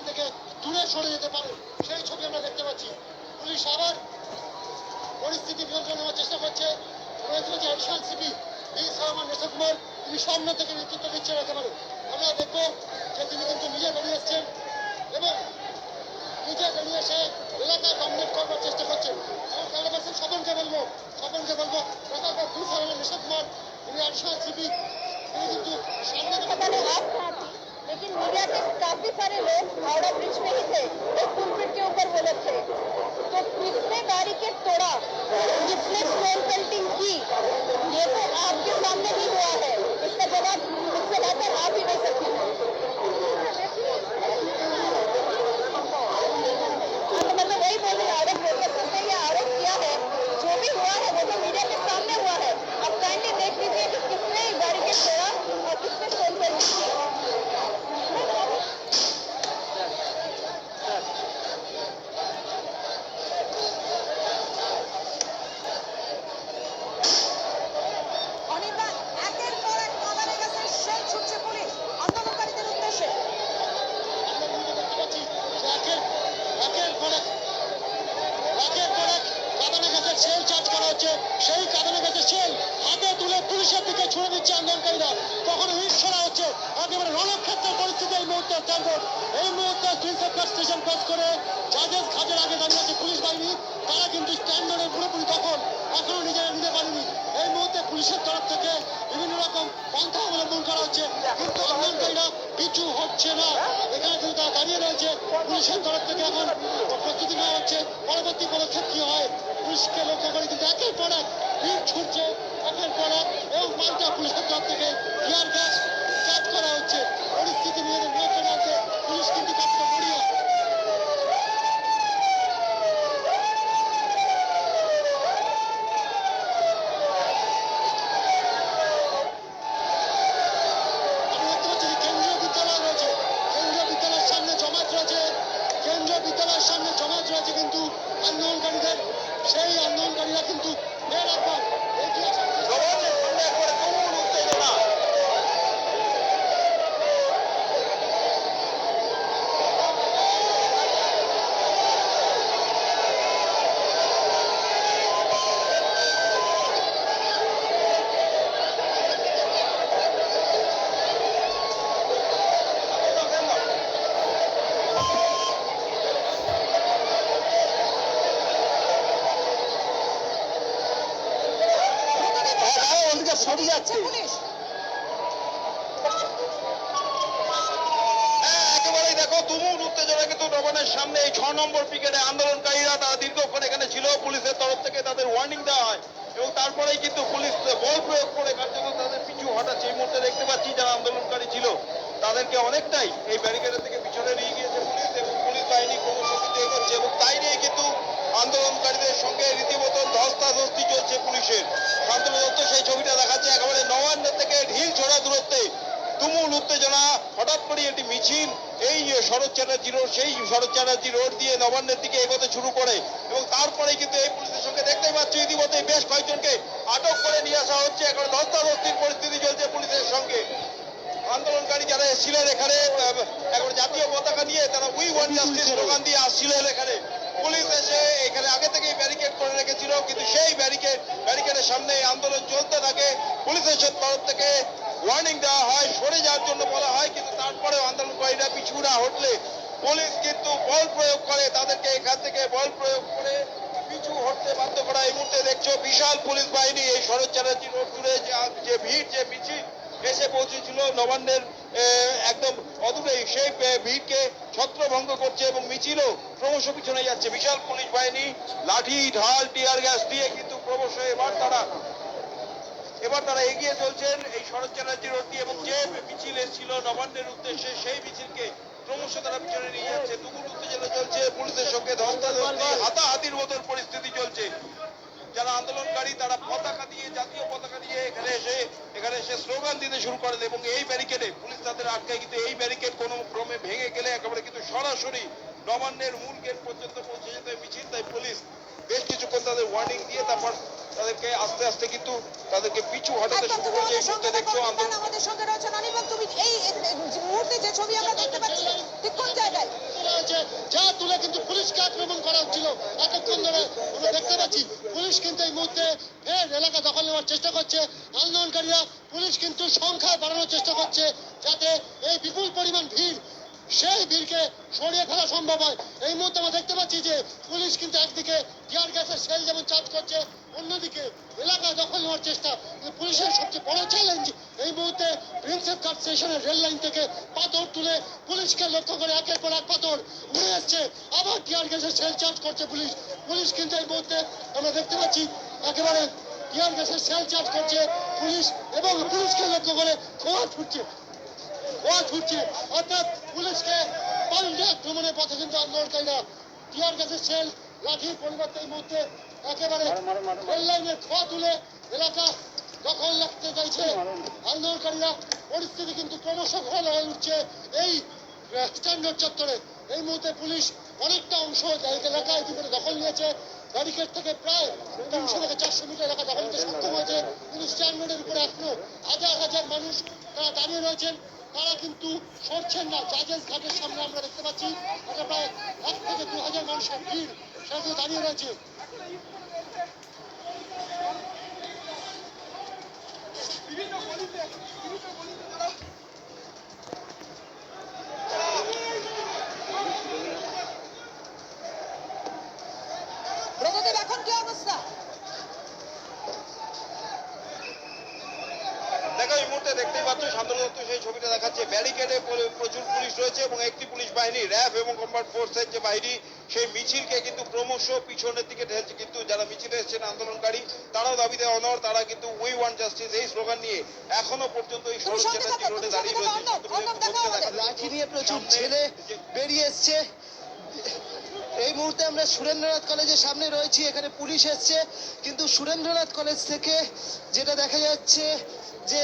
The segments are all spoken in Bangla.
এখান থেকে দূরে সরে যেতে পারে সেই ছবি আমরা দেখতে পাচ্ছি। পুলিশ আবার পরিস্থিতি নিয়ন্ত্রণ নেওয়ার চেষ্টা করছে। যে সিপি কুমার। তিনি সামনে থেকে নেতৃত্ব দিচ্ছেন একেবারে। আমরা দেখব যে তিনি কিন্তু নিজে বেরিয়ে এসছেন এবং নিজে বেরিয়ে এসে এলাকা ডমিনেট করবার চেষ্টা করছেন। এবং স্বপনকে বলব স্বপনকে বলব কুমার, তিনি সিপি। তিনি কিন্তু সামনে लोग हावड़ा ब्रिज में ही थे एक पुलपिट के ऊपर वो लोग थे। तो किसने बैरिकेड तोड़ा किसने स्टोन पेंटिंग की। ये तो आपके सामने ही हुआ है, इसका जवाब मुझसे बेहतर आप ही नहीं सकते। ছুড়ে দিচ্ছে আন্দোলনকারীরা কখনো ইট ছড়া হচ্ছে। একেবারে রণক্ষেত্রের পরিস্থিতি এই মুহূর্তে স্ট্যান্ডার্ড এই মুহূর্তে সুইচ স্টেশন ক্রস করে জাজেস খাটের আগে দাঁড়িয়ে আছে পুলিশ বাহিনী। তারা কিন্তু স্ট্যান্ডার্ডের পুরোপুরি দখল। এখনও নিজেরা নিতে পারেনি। এই মুহূর্তে পুলিশের তরফ থেকে বিভিন্ন রকম পন্থা অবলম্বন করা হচ্ছে। কিন্তু আন্দোলনকারীরা পিছু হচ্ছে না। এখানে কিন্তু তারা দাঁড়িয়ে রয়েছে। পুলিশের তরফ থেকে এখন প্রস্তুতি নেওয়া হচ্ছে। পরবর্তী পদক্ষেপ কি হয়? পুলিশকে লক্ষ্য করে কিন্তু একের পর এক ছুটছে। পাল্টা পুলিশের তরফ থেকে টিয়ার গ্যাস চার্জ করা হচ্ছে। পরিস্থিতি নিজেদের নিয়ন্ত্রণে আছে পুলিশ কিন্তু কাজটা বড়িয়ে আমি দেখতে পাচ্ছি যে কেন্দ্রীয় বিদ্যালয় রয়েছে। কেন্দ্রীয় বিদ্যালয়ের সামনে জমায়েত রয়েছে। কেন্দ্রীয় বিদ্যালয়ের সামনে জমায়েত রয়েছে কিন্তু আন্দোলনকারীদের সেই আন্দোলনকারীরা কিন্তু সরে যাচ্ছে হ্যাঁ, একেবারেই সামনে। এই ছ নম্বর পিকেটে আন্দোলনকারীরা তারা দীর্ঘক্ষণ এখানে ছিল। পুলিশের তরফ থেকে তাদের ওয়ার্নিং দেওয়া হয়। এবং তারপরেই কিন্তু পুলিশ বল প্রয়োগ করে কার্যত তাদের পিছু হটাচ্ছে এই মুহূর্তে দেখতে পাচ্ছি যারা আন্দোলনকারী ছিল তাদেরকে অনেকটাই এই ব্যারিকেডের থেকে পিছনে নিয়ে গিয়েছে পুলিশ এবং পুলিশ বাহিনী ক্রমশ এগোচ্ছে। এবং তাই নিয়ে কিন্তু আন্দোলনকারীদের সঙ্গে রীতিমতো ধস্তাধস্তি চলছে পুলিশের। তুমুল উত্তেজনা, হঠাৎ করে একটি মিছিল, এই শরৎ চ্যাটার্জি রোড, সেই শরৎ চ্যাটার্জি রোড দিয়ে নবান্নের দিকে এগোতে শুরু করে এবং তারপরে কিন্তু এই পুলিশের সঙ্গে দেখতেই পাচ্ছি ইতিমধ্যে বেশ কয়েকজনকে আটক করে নিয়ে আসা হচ্ছে। এখন ধস্তাধস্তির পরিস্থিতি চলছে পুলিশের সঙ্গে। আন্দোলনকারী যারা এসেছিলেন এখানে এখন জাতীয় পতাকা নিয়ে তারা উই ওয়ান জাস্টিস স্লোগান দিয়ে আসছিলেন এখানে। পুলিশ এসে এখানে আগে থেকেই ব্যারিকেড করে রেখেছিল, কিন্তু সেই ব্যারিকেড ব্যারিকেডের সামনে আন্দোলন চলতে থাকে। পুলিশের তরফ থেকে ওয়ার্নিং দেওয়া হয়, সরে যাওয়ার জন্য বলা হয়, কিন্তু তারপরে আন্দোলনকারীরা পিছু না হটলে পুলিশ কিন্তু বল প্রয়োগ করে, তাদেরকে এখান থেকে বল প্রয়োগ করে পিছু হটতে বাধ্য করা। এই মুহূর্তে দেখছ বিশাল পুলিশ বাহিনী এই শরৎ চ্যাটার্জি রোড জুড়ে যে- ভিড়, যে মিছিল এসে পৌঁছেছিল নবান্নের একদম অদূরেই সেই ভিড়কে ছত্রভঙ্গ করছে এবং মিছিলও ক্রমশ পিছনে যাচ্ছে। বিশাল পুলিশ বাহিনী লাঠি, ঢাল, টিয়ার গ্যাস দিয়ে কিন্তু ক্রমশ এবার তারা এবার তারা এগিয়ে চলছেন এই শরৎ চ্যাটার্জি রোড দিয়ে এবং যে মিছিল এসেছিল নবান্নের উদ্দেশ্যে, সেই মিছিলকে ক্রমশ তারা পিছনে নিয়ে যাচ্ছে। তুমুল উত্তেজনা চলছে, পুলিশের সঙ্গে ধস্তাধস্তি হাতাহাতির মতন পরিস্থিতি চলছে। যারা আন্দোলনকারী, তারা পতাকা দিয়ে, জাতীয় পতাকা দিয়ে এখানে এসে এখানে এসে স্লোগান দিতে শুরু করেন এবং এই ব্যারিকেডে, পুলিশ তাদের আটকায় কিন্তু এই ব্যারিকেড কোনো ক্রমে ভেঙে গেলে একেবারে কিন্তু সরাসরি নবান্নের মূল গেট পর্যন্ত পৌঁছে যেতে মিছিল। তাই পুলিশ বেশ কিছুক্ষণ তাদের ওয়ার্নিং দিয়ে তারপর তাদেরকে আস্তে আস্তে কিন্তু তাদেরকে পিছু হটাতে শুরু করেছে এই মুহূর্তে দেখছ আন্দোলন। আমাদের সঙ্গে রয়েছেন তুমি এই এই মুহূর্তে যে ছবি আমরা দেখতে পাচ্ছি ঠিক কোন জায়গায়? যা তুলে কিন্তু পুলিশকে আক্রমণ করা হচ্ছিল। এতক্ষণ ধরে আমরা দেখতে পাচ্ছি পুলিশ কিন্তু এই মুহূর্তে ফের এলাকা দখল নেওয়ার চেষ্টা করছে। আন্দোলনকারীরা পুলিশ কিন্তু সংখ্যা বাড়ানোর চেষ্টা করছে যাতে এই বিপুল পরিমাণ ভিড় সেই ভিড়কে সরিয়ে ফেলা সম্ভব হয়। এই মুহূর্তে আমরা দেখতে পাচ্ছি যে পুলিশ কিন্তু একদিকে টিয়ার গ্যাসের সেল যেমন চার্জ করছে অন্যদিকে এলাকা দখল নেওয়ার চেষ্টা পুলিশের সবচেয়ে বড় চ্যালেঞ্জ এই মুহূর্তে প্রিন্সেপ ঘাট স্টেশনের রেল লাইন থেকে পাথর তুলে পুলিশকে লক্ষ্য করে একের পর এক পাথর উড়ে এসছে আবার টিয়ার গ্যাসের সেল চার্জ করছে পুলিশ। পুলিশ কিন্তু এই মুহূর্তে আমরা দেখতে পাচ্ছি একেবারে টিয়ার গ্যাসের সেল চার্জ করছে পুলিশ এবং পুলিশকে লক্ষ্য করে খোয়া ছুটছে। ওয়া ছুটছে। অর্থাৎ পুলিশকে পাল্টে আক্রমণের পথে কিন্তু আন্দোলনকারীরা টিয়ার গ্যাসের সেল লাঠির পরিবর্তে এই মুহূর্তে একেবারে লাইনের খোয়া তুলে এলাকা দখল রাখতে চাইছে। আন্দোলনকারীরা পরিস্থিতি কিন্তু ক্রমশ ঘোরাল হয়ে উঠছে। এই স্ট্যান্ডার্ড চত্বরে এই মুহূর্তে পুলিশ অনেকটা অংশ এলাকা ইতিমধ্যে দখল নিয়েছে। ব্যারিকেড থেকে প্রায় তিনশো থেকে চারশো মিটার এলাকা দখল নিতে সক্ষম হয়েছে। কিন্তু স্ট্যান্ডার্ডের উপরে এখনও হাজার হাজার মানুষ তারা দাঁড়িয়ে রয়েছেন। তারা কিন্তু সরছেন না। জাজেস ঘাটের সামনে আমরা দেখতে পাচ্ছি। এটা প্রায় এক থেকে দু হাজার মানুষের ভিড় সেটা দাঁড়িয়ে রয়েছে। দেখো, এই মুহূর্তে দেখতেই পাচ্ছ দত্ত সেই ছবিটা দেখাচ্ছে। ব্যারিকেডে প্রচুর পুলিশ রয়েছে এবং একটি পুলিশ বাহিনী, র্যাব এবং কম্বাট ফোর্সের যে বাহিনী সেই মিছিলকে কিন্তু ক্রমশ পিছনের দিকে ঠেলছে। কিন্তু যারা মিছিলে এসেছেন আন্দোলনকারী তারাও দাবিতে অনর তারা কিন্তু উই ওয়ান জাস্টিস এই স্লোগান নিয়ে এখনও পর্যন্ত এই সরোজ চ্যাটার্জি রোডে দাঁড়িয়ে রয়েছে। লাঠি নিয়ে প্রচুর ছেলে বেরিয়ে এসছে। এই মুহূর্তে আমরা সুরেন্দ্রনাথ কলেজের সামনে রয়েছি এখানে পুলিশ এসছে। কিন্তু সুরেন্দ্রনাথ কলেজ থেকে যেটা দেখা যাচ্ছে যে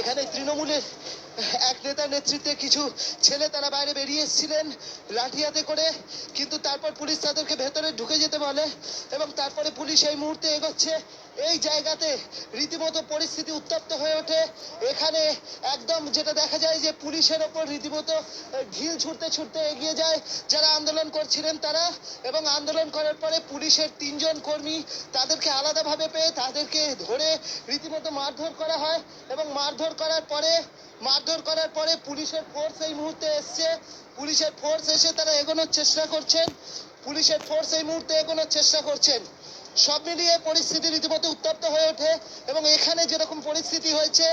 এখানে তৃণমূলের এক নেতার নেতৃত্বে কিছু ছেলে তারা বাইরে বেরিয়ে এসেছিলেন লাঠিয়াতে করে, কিন্তু তারপর পুলিশ তাদেরকে ভেতরে ঢুকে যেতে বলে এবং তারপরে পুলিশ এই মুহূর্তে এগোচ্ছে। এই জায়গাতে রীতিমতো পরিস্থিতি উত্তপ্ত হয়ে ওঠে। এখানে একদম যেটা দেখা যায় যে পুলিশের ওপর রীতিমতো ঢিল ছুটতে ছুটতে এগিয়ে যায়। যারা আন্দোলন করছিলেন তারা এবং আন্দোলন করার পরে পুলিশের তিনজন কর্মী তাদেরকে আলাদাভাবে পেয়ে তাদেরকে ধরে রীতিমতো মারধর করা হয় এবং মারধর করার পরে, মারধর করার পরে পুলিশের ফোর্স এই মুহূর্তে এসছে। পুলিশের ফোর্স এসে তারা এগোনোর চেষ্টা করছেন। পুলিশের ফোর্স এই মুহূর্তে এগোনোর চেষ্টা করছেন। সব মিলিয়ে পরিস্থিতি রীতিমতো উত্তপ্ত হয়ে ওঠে এবং এখানে যেরকম পরিস্থিতি হয়েছে,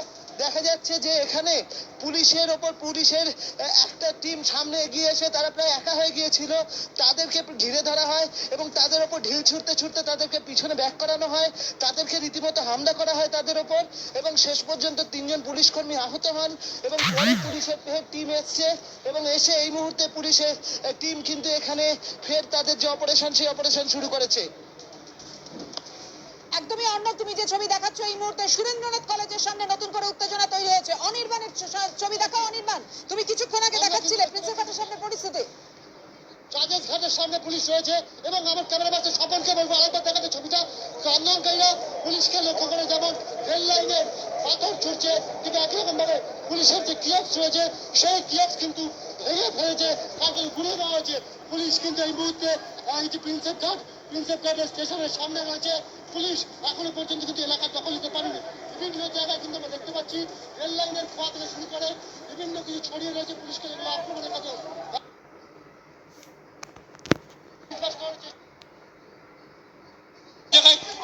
দেখা যাচ্ছে যে এখানে পুলিশের ওপর পুলিশের একটা টিম সামনে এগিয়ে এসে তারা প্রায় একা হয়ে গিয়েছিল। তাদেরকে ঘিরে ধরা হয় এবং তাদের ওপর ঢিল ছুটতে ছুটতে তাদেরকে পিছনে ব্যাক করানো হয়। তাদেরকে রীতিমতো হামলা করা হয় তাদের ওপর এবং শেষ পর্যন্ত তিনজন পুলিশ কর্মী আহত হন এবং পরে পুলিশের ফের টিম এসছে এবং এসে এই মুহূর্তে পুলিশের টিম কিন্তু এখানে ফের তাদের যে অপারেশন, সেই অপারেশন শুরু করেছে। একদমই অর্ণব তুমি যে ছবি দেখাচ্ছ এই মুহূর্তে সুরেন্দ্রনাথ কলেজের সামনে নতুন করে উত্তেজনা তৈরি হয়েছে। অনির্বাণের ছবি দেখাও অনির্বাণ। তুমি কিছুক্ষণ আগে দেখাচ্ছিলে প্রিন্সেপ ঘাটের সামনে পরিস্থিতি। জাজেস ঘাটের সামনে পুলিশ রয়েছে এবং আমার ক্যামেরা পাশে স্বপনকে বলব আরেকবার দেখাতে ছবিটা। আন্দোলনকারীরা পুলিশকে লক্ষ্য করে যেমন রেল লাইনে পাথর ছুটছে ঠিক একই রকম ভাবে পুলিশের যে কিয়ক্স রয়েছে সেই কিয়ক্স কিন্তু ভেঙে ফেলেছে তাকে ঘুরে দেওয়া হয়েছে। পুলিশ কিন্তু এই মুহূর্তে এই যে প্রিন্সেপ ঘাট প্রিন্সেপ ঘাটের স্টেশনের সামনে রয়েছে। পুলিশ এখনও পর্যন্ত কিন্তু এলাকা দখল নিতে পারেনি। বিভিন্ন জায়গায় কিন্তু আমরা দেখতে পাচ্ছি, রেল লাইনের খোয়া থেকে শুরু করে বিভিন্ন কিছু ছড়িয়ে রয়েছে পুলিশকে এগুলো আক্রমণের কাছে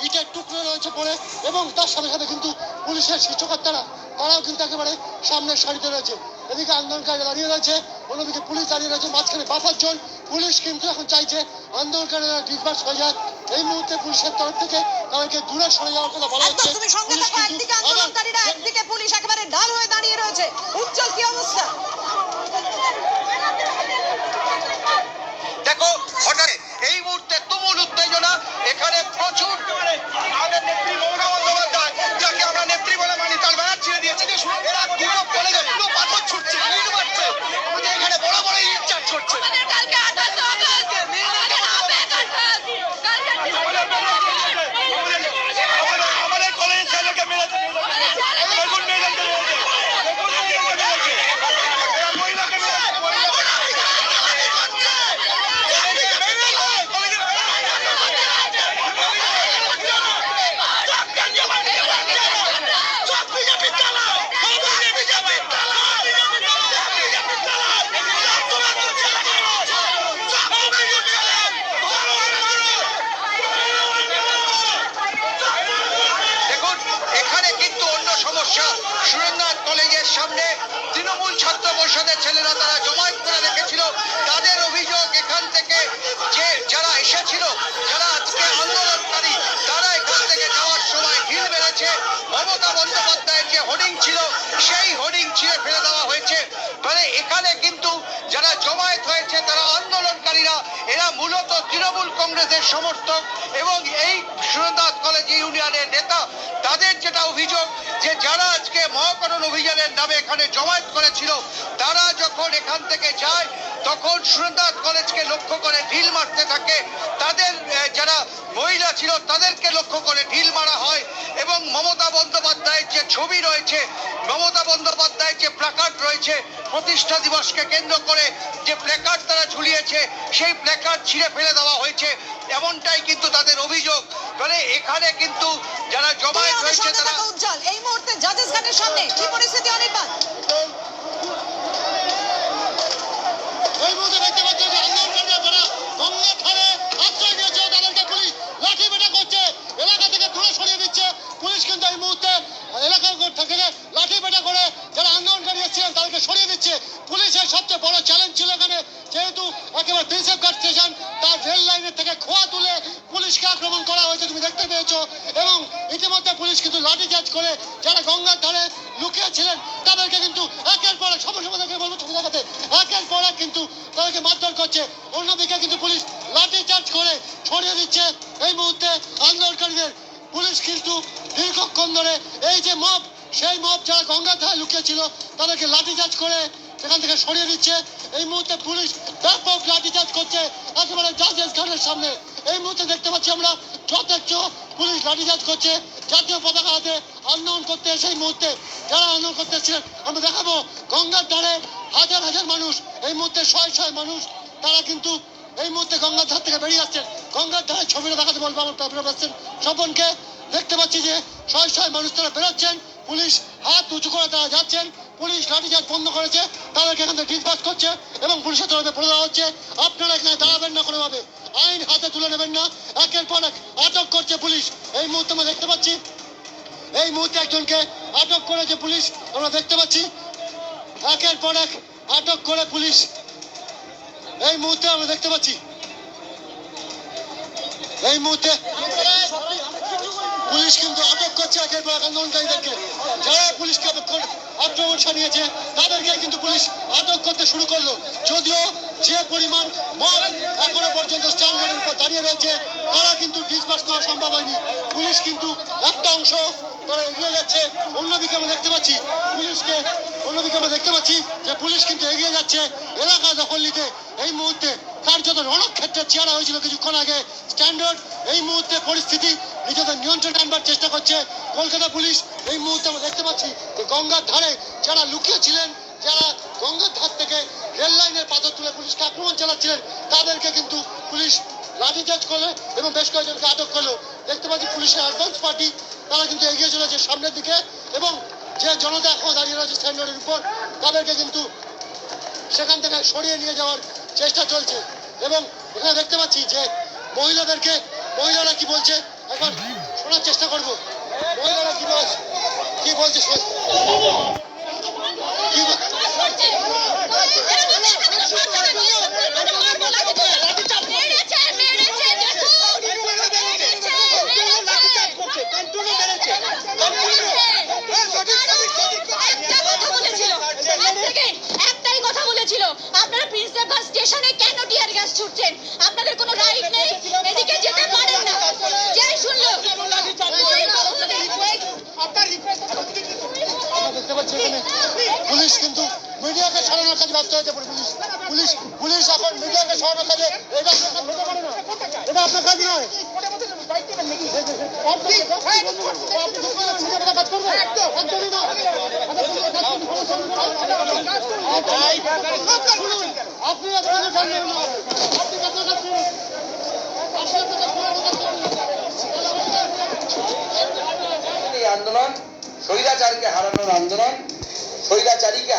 ইটের রয়েছে এবং তার সাথে সাথে কিন্তু পুলিশের তারাও কিন্তু একেবারে রয়েছে। এদিকে দাঁড়িয়ে রয়েছে, অন্যদিকে পুলিশ দাঁড়িয়ে রয়েছে, মাঝখানে পুলিশ কিন্তু এখন চাইছে আন্দোলনকারীরা ডিসবার্স হয়ে যায় এই মুহূর্তে পুলিশের তরফ থেকে তাদেরকে দূরে সরে যাওয়ার কথা বলা হচ্ছে। তুমি সঙ্গে একদিকে আন্দোলনকারীরা একদিকে পুলিশ একেবারে ডাল হয়ে দাঁড়িয়ে রয়েছে। উজ্জ্বল কি অবস্থা দেখো হঠাৎ এই মুহূর্তে তুমুল উত্তেজনা এখানে প্রচুর আমাদের নেত্রী মমতা বন্দ্যোপাধ্যায় যাকে আমরা নেত্রী বলে মানি তার ব্যানার ছিঁড়ে দিয়েছে এরা দুটো কলেজে পুরো পাথর ছুটছে ইট মারছে আমাদের এখানে বড় বড় ইট চার্জ করছে আমাদের কালকে আঠাশে অগস্ট আমাদের হবে কালকে আমাদের আমাদের কলেজের ছেলেকে মেরেছে আমাদের ছেলেকে বেগুন মেরেছে বেগুন মেরেছে পয়সাদের ছেলেরা তারা জমায়েত করে রেখেছিল। তাদের অভিযোগ এখান থেকে যে যারা এসেছিল তৃণমূল কংগ্রেসের সমর্থক এবং এই সুরেন্দ্রনাথ কলেজ ইউনিয়নের নেতা, তাদের যেটা অভিযোগ যে যারা আজকে মহাকরণ অভিযানের নামে এখানে জমায়েত করেছিল, তারা যখন এখান থেকে যায় তখন সুরদাস কলেজকে লক্ষ্য করে ঢিল মারতে থাকে। তাদের যারা মহিলা ছিল তাদেরকে লক্ষ্য করে ঢিল মারা হয় এবং মমতা বন্দ্যোপাধ্যায়ের যে ছবি রয়েছে মমতা বন্দ্যোপাধ্যায়ের যে প্ল্যাকার্ড রয়েছে প্রতিষ্ঠা দিবসকে কেন্দ্র করে যে প্ল্যাকার্ড তারা ঝুলিয়েছে সেই প্ল্যাকার্ড ছিঁড়ে ফেলে দেওয়া হয়েছে। এমনটাই কিন্তু তাদের অভিযোগ। মানে এখানে কিন্তু যারা জমায়েত হয়েছে তারা উজ্জ্বল। এই মুহূর্তে জাজেস ঘাটের সামনে। কি পরিস্থিতি অনির্বাণ এই মুহূর্তে দেখতে পাচ্ছি যে আন্দোলনকারীরা যারা গঙ্গা ধারে আশ্রয় নিয়েছে তাদেরকে পুলিশ লাঠি পেটা করছে এলাকা থেকে দূরে সরিয়ে দিচ্ছে পুলিশ কিন্তু এই মুহূর্তে এলাকা থেকে লাঠি পেটা করে যারা আন্দোলনকারী এসেছিলেন তাদেরকে সরিয়ে দিচ্ছে পুলিশের সবচেয়ে বড় চ্যালেঞ্জ ছিল এখানে যেহেতু একেবারে প্রিন্সেপ ঘাট স্টেশন তার রেল লাইনের থেকে খোয়া তুলে পুলিশকে আক্রমণ করা হয়েছে, তুমি দেখতে পেয়েছ। এবং ইতিমধ্যে পুলিশ কিন্তু লাঠিচার্জ করে যারা গঙ্গার ধারে লুকিয়ে ছিলেন তাদেরকে কিন্তু একের পর এক সবার সমাধানকে বলব, ছবি দেখাতে, একের পর এক কিন্তু তাদেরকে মারধর করছে। অন্যদিকে কিন্তু পুলিশ লাঠি চার্জ করে ছড়িয়ে দিচ্ছে। এই মুহূর্তে আন্দোলনকারীদের পুলিশ কিন্তু দীর্ঘক্ষণ ধরে, এই যে মব সেই মব যারা গঙ্গার ধারে লুকিয়েছিল, তাদেরকে লাঠি চার্জ করে সেখান থেকে সরিয়ে দিচ্ছে এই মুহূর্তে পুলিশ ব্যাপক লাঠি চার্জ করছে একেবারে জাজেস ঘাটের সামনে। এই মুহূর্তে দেখতে পাচ্ছি আমরা যথেচ্ছ পুলিশ লাঠিচার্জ করছে। জাতীয় পতাকা হাতে আন্দোলন করতে সেই মুহূর্তে যারা আন্দোলন করতে এসেছিলেন, আমরা দেখাবো গঙ্গার ধারে হাজার হাজার মানুষ। এই মুহূর্তে শয় শয় মানুষ, তারা কিন্তু এই মুহূর্তে গঙ্গার ধার থেকে বেরিয়ে আসছেন। গঙ্গার ধারে ছবিটা দেখাতে বলব আমার প্রাপ্য পাচ্ছেন স্বপনকে। দেখতে পাচ্ছি যে শয় শয় মানুষ তারা বেরোচ্ছেন। পুলিশ হাত উঁচু করে তারা যাচ্ছেন। পুলিশ লাঠিচার্জ বন্ধ করেছে, তাদেরকে এখান থেকে ডিসপাস করছে এবং পুলিশের তরফে বলে দেওয়া হচ্ছে। আপনারা এখানে দাঁড়াবেন না কোনোভাবে। আইন হাতে তুলে নেবেন না। একের পর এক আটক করছে পুলিশ। এই মুহূর্তে আমরা দেখতে পাচ্ছি, এই মুহূর্তে একজনকে আটক করেছে পুলিশ। আমরা দেখতে পাচ্ছি, একের পর এক আটক করে পুলিশ। এই মুহূর্তে আমরা দেখতে পাচ্ছি, এই মুহূর্তে পুলিশ কিন্তু আটক করছে একের পর এক আন্দোলনকারীদেরকে। যারা পুলিশকে আক্রমণ সারিয়েছে, তাদেরকে কিন্তু পুলিশ আটক করতে শুরু করল। যদিও যে পরিমাণ মব এখনও পর্যন্ত স্ট্যান্ডার্ডের উপর দাঁড়িয়ে রয়েছে, তারা কিন্তু ডিসপাস করা সম্ভব হয়নি। পুলিশ কিন্তু একটা অংশ তারা এগিয়ে যাচ্ছে, অন্যদিকে আমরা দেখতে পাচ্ছি, পুলিশকে অন্যদিকে আমরা দেখতে পাচ্ছি যে পুলিশ কিন্তু এগিয়ে যাচ্ছে। এলাকা দখল নিতে এই মুহূর্তে কার্যত রণক্ষেত্রের চেহারা হয়েছিল কিছুক্ষণ আগে। স্ট্যান্ডার্ড, এই মুহূর্তে পরিস্থিতি নিজেদের নিয়ন্ত্রণে আনবার চেষ্টা করছে কলকাতা পুলিশ। এই মুহূর্তে আমরা দেখতে পাচ্ছি যে গঙ্গার ধারে যারা লুকিয়ে ছিলেন যারা গঙ্গার ধার থেকে রেল লাইনের পাথর তুলে পুলিশকে আক্রমণ চালাচ্ছিলেন, তাদেরকে কিন্তু পুলিশ লাঠিচার্জ করল এবং বেশ কয়েকজনকে আটক করল। দেখতে পাচ্ছি পুলিশের অ্যাডভান্স পার্টি তারা কিন্তু এগিয়ে চলেছে সামনের দিকে এবং যে জনতা এখনও দাঁড়িয়ে রয়েছে স্ট্যান্ডার্ডের উপর, তাদেরকে কিন্তু সেখান থেকে সরিয়ে নিয়ে যাওয়ার চেষ্টা চলছে। এবং এখানে দেখতে পাচ্ছি যে মহিলাদেরকে, মহিলারা কি বলছে একবার শোনার চেষ্টা করব। মহিলারা কি কি বলছে আপনারা প্রিন্সেপ ঘাট স্টেশনে কেন টিয়ার গ্যাস ছুটছেন? আপনাদের কোনো রাইট নেই এদিকে যেতে পারেন না যে শুনলো আমরা দেখতে পাচ্ছি এখানে পুলিশ কিন্তু মিডিয়াকে সরানোর কাজে ব্যস্ত হয়েছে পুলিশ পুলিশ পুলিশ এখন মিডিয়াকে সরানোর কাজে এটা আপনার কাজ হতে এটা আপনার কাজ নয় আপনি আন্দোলন স্বৈরাচারকে হারানোর আন্দোলন স্বৈরাচারীকে